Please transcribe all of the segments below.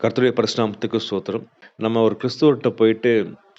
கர்த்தருடைய பரிசுநாமத்துக்கு சோத்திரம் நம்ம ஒரு கிறிஸ்துவர்கிட்ட போயிட்டு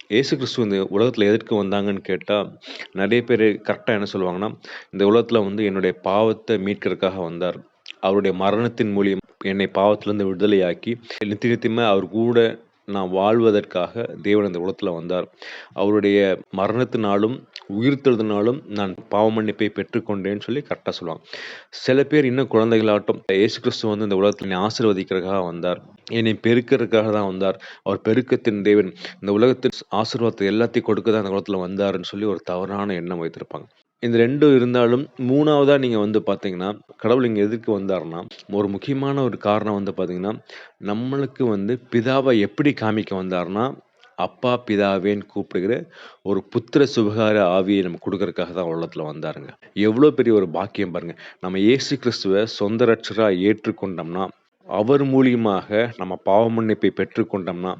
ஏசு கிறிஸ்துவ இந்த உலகத்தில் எதற்கு வந்தாங்கன்னு கேட்டால் நிறைய பேர் கரெக்டாக என்ன சொல்லுவாங்கன்னா இந்த உலகத்தில் வந்து என்னுடைய பாவத்தை மீட்கிறதுக்காக வந்தார். அவருடைய மரணத்தின் மூலியம் என்னை பாவத்திலிருந்து விடுதலையாக்கி நித்திய நித்தியமே அவர் கூட நான் வாழ்வதற்காக தேவன் இந்த உலகத்தில் வந்தார். அவருடைய மரணத்தினாலும் உயிர்த்தெழுதினாலும் நான் பாவ மன்னிப்பை பெற்றுக்கொண்டேன்னு சொல்லி கரெக்டாக சொல்லுவாங்க. சில பேர் இன்னும் குழந்தைகளாகட்டும் இயேசு கிறிஸ்து வந்து இந்த உலகத்தில் என்னை ஆசீர்வதிக்கிறதுக்காக வந்தார். என்னை பெருக்கிறதுக்காக தான் வந்தார். அவர் பெருக்கத்தின் தேவன். இந்த உலகத்தின் ஆசீர்வாதத்தை எல்லாத்தையும் கொடுக்க தான் அந்த உலகத்தில் வந்தாருன்னு சொல்லி ஒரு தவறான எண்ணம் வைத்திருப்பாங்க. இந்த ரெண்டும் இருந்தாலும் மூணாவதாக நீங்கள் வந்து பார்த்தீங்கன்னா, கடவுள் இங்கே எதுக்கு வந்தாருன்னா, ஒரு முக்கியமான ஒரு காரணம் வந்து பார்த்தீங்கன்னா, நம்மளுக்கு வந்து பிதாவை எப்படி காமிக்க வந்தாருன்னா, அப்பா பிதாவேன்னு கூப்பிடுகிற ஒரு புத்திர சுபகார ஆவியை நம்ம கொடுக்கறதுக்காக தான் உள்ளத்தில் வந்தாருங்க. எவ்வளோ பெரிய ஒரு பாக்கியம் பாருங்க. நம்ம இயேசு கிறிஸ்துவ சொந்த ரட்சராக ஏற்றுக்கொண்டோம்னா, அவர் மூலியமாக நம்ம பாவ மன்னிப்பை பெற்றுக்கொண்டோம்னா,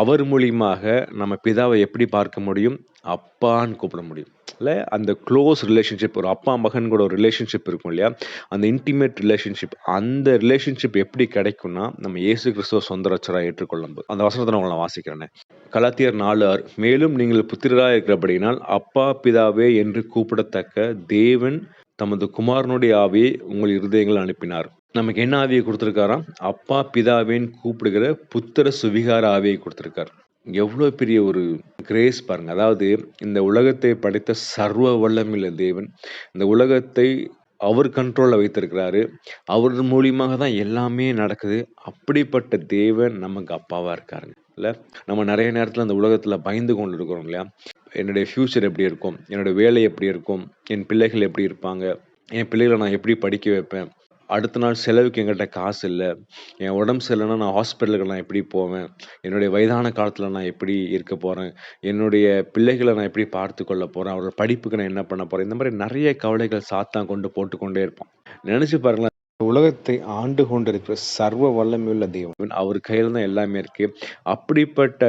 அவர் மூலியமாக நம்ம பிதாவை எப்படி பார்க்க முடியும்? அப்பான்னு கூப்பிட முடியும். இல்ல அந்த க்ளோஸ் ரிலேஷன்ஷிப் ஒரு அப்பா மகன் கூட ஒரு ரிலேஷன்ஷிப் இருக்கும் இல்லையா? அந்த இன்டிமேட் ரிலேஷன்ஷிப் அந்த ரிலேஷன்ஷிப் எப்படி கிடைக்கும்னா, நம்ம இயேசு கிறிஸ்துவ சொந்த ஏற்றுக்கொள்ளும் அந்த வசனத்தை நான் உங்களுக்கு வாசிக்கிறேன் கலாத்தியர் 4:6 மேலும் நீங்கள் புத்திரராக இருக்கிறபடியினால், அப்பா பிதாவே என்று கூப்பிடத்தக்க தேவன் தமது குமாரனுடைய ஆவியை உங்கள் இருதயங்கள் அனுப்பினார். நமக்கு என்ன ஆவியை கொடுத்துருக்காராம் அப்பா பிதாவேன்னு கூப்பிடுகிற புத்திர சுவிகார ஆவியை கொடுத்துருக்கார் எவ்வளோ பெரிய ஒரு கிரேஸ் பாருங்க. அதாவது இந்த உலகத்தை படைத்த சர்வ வல்லமில்ல தேவன், இந்த உலகத்தை அவர் கண்ட்ரோலில் வைத்திருக்கிறாரு. அவர் மூலியமாக தான் எல்லாமே நடக்குது. அப்படிப்பட்ட தேவன் நமக்கு அப்பாவாக இருக்காருங்க. இல்லை நம்ம நிறைய நேரத்தில் அந்த உலகத்தில் பயந்து கொண்டு இருக்கிறோம் இல்லையா? என்னுடைய ஃப்யூச்சர் எப்படி இருக்கும்? என்னுடைய வேலை எப்படி இருக்கும்? என் பிள்ளைகள் எப்படி இருப்பாங்க? என் பிள்ளைகளை நான் எப்படி படிக்க வைப்பேன்? அடுத்த நாள் செலவுக்கு என்கிட்ட காசு இல்லை என் உடம்பு சரியில்லைன்னா நான் ஹாஸ்பிட்டலுக்கு நான் எப்படி போவேன்? என்னுடைய வயதான காலத்தில் நான் எப்படி இருக்க போகிறேன் என்னுடைய பிள்ளைகளை நான் எப்படி பார்த்து கொள்ள போகிறேன் அவரோட படிப்புக்கு நான் என்ன பண்ண போகிறேன் இந்த மாதிரி நிறைய கவலைகள் சாத்தான் கொண்டு போட்டுக்கொண்டே இருப்பான். நினச்சி பாருங்களேன். உலகத்தை ஆண்டு கொண்டிருக்கிற சர்வ வல்லமையுள்ள தெய்வம் அவர் கையில் தான் எல்லாமே இருக்கு. அப்படிப்பட்ட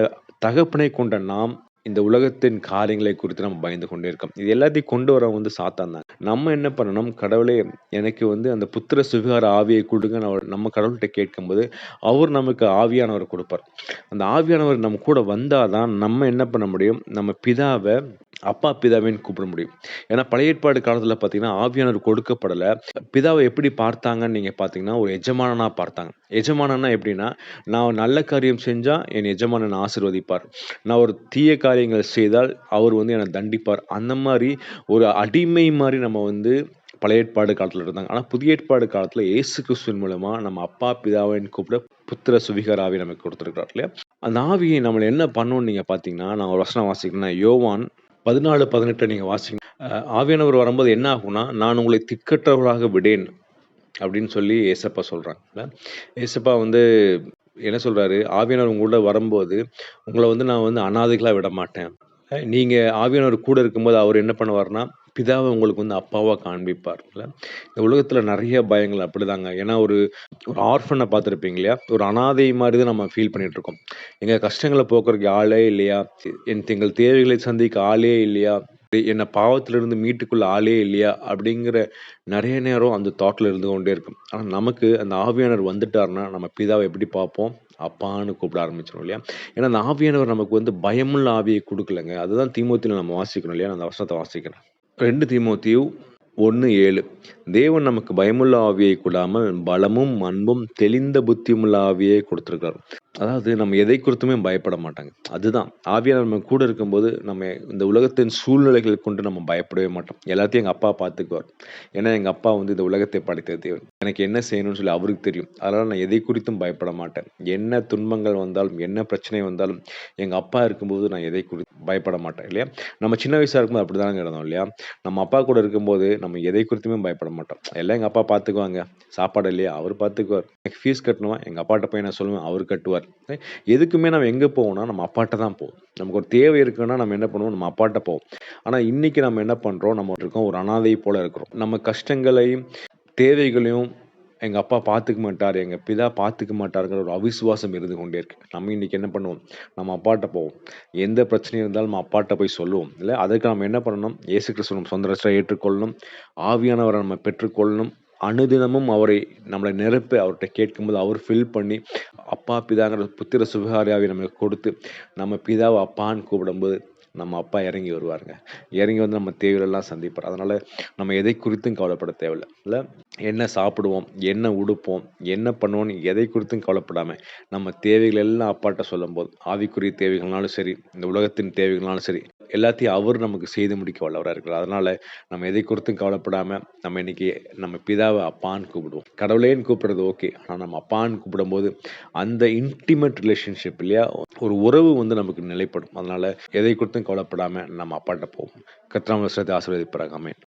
தகப்பனை கொண்ட நாம் இந்த உலகத்தின் காரியங்களை குறித்து நம்ம பயந்து கொண்டே இருக்கோம். இது எல்லாத்தையும் கொண்டு வரவன் வந்து சாத்தான் தான். நம்ம என்ன பண்ணணும்? கடவுளே எனக்கு வந்து அந்த புத்திர சுவிகார ஆவியை கொடுங்க அவர் நம்ம கடவுள்கிட்ட கேட்கும்போது, அவர் நமக்கு ஆவியானவர் கொடுப்பார் அந்த ஆவியானவர் நம்ம கூட வந்தாதான் நம்ம என்ன பண்ண முடியும்? நம்ம பிதாவை அப்பா பிதாவின்னு கூப்பிட முடியும். ஏன்னா பழைய ஏற்பாடு காலத்துல பார்த்தீங்கன்னா, ஆவியானவர் கொடுக்கப்படலை பிதாவை எப்படி பார்த்தாங்கன்னு நீங்கள் பார்த்தீங்கன்னா, ஒரு எஜமானனா பார்த்தாங்க. எஜமானன்னா எப்படின்னா, நான் நல்ல காரியம் செஞ்சால் என் எஜமானன் ஆசிர்வதிப்பார் நான் ஒரு தீய காரியங்கள் செய்தால் அவர் வந்து என்னை தண்டிப்பார். அந்த மாதிரி ஒரு அடிமை மாதிரி நம்ம வந்து பழைய ஏற்பாடு காலத்தில் இருந்தாங்க. ஆனால் புதிய ஏற்பாடு காலத்தில் இயேசு கிறிஸ்துவின் மூலமாக நம்ம அப்பா பிதாவின் கூப்பிட புத்திர சுவிகார ஆவி நமக்கு கொடுத்துருக்கிறார் இல்லையா? அந்த ஆவியை நம்மளை என்ன பண்ணும்னு நீங்கள் பார்த்தீங்கன்னா, நான் ஒரு வசனம் வாசிக்கிறேன். யோவான் பதினாலு பதினெட்டை நீங்கள் வாசிங்க. ஆவியானவர் வரும்போது என்ன ஆகும்னா, நான் உங்களை திக்கற்றவர்களாக விடேன். அப்படின்னு சொல்லி ஏசப்பா சொல்றாங்கல்ல. ஏசப்பா வந்து என்ன சொல்கிறாரு ஆவியானவர் உங்களோட வரும்போது, உங்களை வந்து நான் வந்து அனாதைகளாக விட மாட்டேன் நீங்கள் ஆவியானவர் கூட இருக்கும்போது அவர் என்ன பண்ணுவார்னா பிதாவை உங்களுக்கு வந்து அப்பாவாக காண்பிப்பார். இந்த உலகத்தில் நிறைய பயங்கள் அப்படிதாங்க. ஏன்னா ஒரு ஒரு ஆர்ஃபனை பார்த்துருப்பீங்க இல்லையா? ஒரு அனாதை மாதிரி தான் நம்ம ஃபீல் பண்ணிகிட்ருக்கோம் எங்கள் கஷ்டங்களை போக்குறதுக்கு ஆளே இல்லையா? என் எங்கள் தேவைகளை சந்திக்க ஆளே இல்லையா? என்ன பாவத்திலிருந்து மீட்டுக்குள்ள ஆளே இல்லையா? அப்படிங்கிற நிறைய நேரம் அந்த தாட்டில் இருந்து கொண்டே இருக்கும். ஆனால் நமக்கு அந்த ஆவியானவர் வந்துட்டார்னா நம்ம பிதாவை எப்படி பார்ப்போம்? அப்பான்னு கூப்பிட ஆரம்பிச்சிடும் இல்லையா? ஏன்னா அந்த ஆவியானவர் நமக்கு வந்து பயமுள்ள ஆவியை கொடுக்கலங்க அதுதான் தீமோத்தேயுல நம்ம வாசிக்கணும் இல்லையா? நான் அந்த வசனத்தை வாசிக்கிறேன். 2 தீமோத்தேயு 1:7 தேவன் நமக்கு பயமுள்ள ஆவியை கூடாமல் பலமும், அன்பும், தெளிந்த புத்தியுமுள்ள ஆவியை கொடுத்துருக்காரு அதாவது நம்ம எதை குறித்துமே பயப்பட மாட்டாங்க. அதுதான் ஆவியானவர் நம்ம கூட இருக்கும்போது, நம்ம இந்த உலகத்தின் சூழ்நிலைகள் கொண்டு நம்ம பயப்படவே மாட்டோம். எல்லாத்தையும் எங்க அப்பா பார்த்துக்குவார். ஏன்னா எங்க அப்பா வந்து இந்த உலகத்தை படைத்த தேவன். எனக்கு என்ன செய்யணும்னு சொல்லி அவருக்கு தெரியும். அதனால நான் எதை குறித்தும் பயப்பட மாட்டேன். என்ன துன்பங்கள் வந்தாலும், என்ன பிரச்சனை வந்தாலும், எங்க அப்பா இருக்கும்போது நான் எதை குறித்து பயப்பட மாட்டேன் இல்லையா? நம்ம சின்ன வயசா இருக்கும்போது அப்படிதானங்க இருந்தோம் இல்லையா? நம்ம அப்பா கூட இருக்கும்போது, நம்ம எதை குறித்துமே பயப்பட மாட்டோம். எல்லாம் எங்க அப்பா பார்த்துக்குவாங்க. சாப்பாடு இல்லையா? அவரு பார்த்துக்குவார். எனக்கு ஃபீஸ் கட்டணுமா? எங்க அப்பாட்ட போய் நான் சொல்லுவேன். அவரு கட்டுவார். எதுக்குமே நம்ம எங்கே போவோம்னா, நம்ம அப்பாட்ட தான் போவோம். நமக்கு ஒரு தேவை இருக்குன்னா நம்ம என்ன பண்ணுவோம்? நம்ம அப்பாட்ட போவோம். ஆனால் இன்றைக்கி நம்ம என்ன பண்ணுறோம் நம்ம இருக்கோம் ஒரு அனாதை போல் இருக்கிறோம். நம்ம கஷ்டங்களையும், தேவைகளையும் எங்கள் அப்பா பார்த்துக்க மாட்டார் எங்கள் பிதா பார்த்துக்க மாட்டாருங்கிற ஒரு அவிசுவாசம் இருந்து கொண்டே இருக்கு. நம்ம இன்னைக்கு என்ன பண்ணுவோம்? நம்ம அப்பாட்ட போவோம். எந்த பிரச்சனையும் இருந்தாலும் நம்ம அப்பாட்ட போய் சொல்லுவோம். இல்லை அதற்கு நம்ம என்ன பண்ணணும்? இயேசு கிறிஸ்துவ நம்ம சொந்த ஏற்றுக்கொள்ளணும். ஆவியானவரை நம்ம பெற்றுக்கொள்ளணும். அனுதினமும் அவரை நம்மளை நிரப்ப அவர்கிட்ட கேட்கும்போது அவர் ஃபில் பண்ணி அப்பா பிதாங்கிற புத்திர சுகாரியாவை நமக்கு கொடுத்து நம்ம பிதாவை அப்பான்னு கூப்பிடும்போது நம்ம அப்பா இறங்கி வருவாருங்க. இறங்கி வந்து நம்ம தேவைகளெல்லாம் சந்திப்பார். அதனால் நம்ம எதை குறித்தும் கவலைப்பட தேவையில்லை. இல்லை என்ன சாப்பிடுவோம் என்ன உடுப்போம் என்ன பண்ணுவோம்னு எதை குறித்தும் கவலைப்படாமல் நம்ம தேவைகள் எல்லாம் அப்பாட்ட சொல்லும்போது ஆவிக்குரிய தேவைகள்னாலும் சரி இந்த உலகத்தின் தேவைகள்னாலும் சரி எல்லாத்தையும் அவர் நமக்கு செய்து முடிக்க வல்லவராக இருக்கிறார். அதனால் நம்ம எதை குறித்தும் கவலைப்படாமல் நம்ம இன்னைக்கு நம்ம பிதாவை அப்பான்னு கூப்பிடுவோம். கடவுளேன்னு கூப்பிடுறது ஓகே ஆனால் நம்ம அப்பான்னு கூப்பிடும்போது அந்த இன்டிமேட் ரிலேஷன்ஷிப் இல்லையா ஒரு உறவு வந்து நமக்கு நிலைப்படும். அதனால் எதை குறித்தும் கவலைப்படாமல் நம்ம அப்பாட்ட போவோம். கத்திராம ஆசீர்வதிப்பாராக ஆமென்.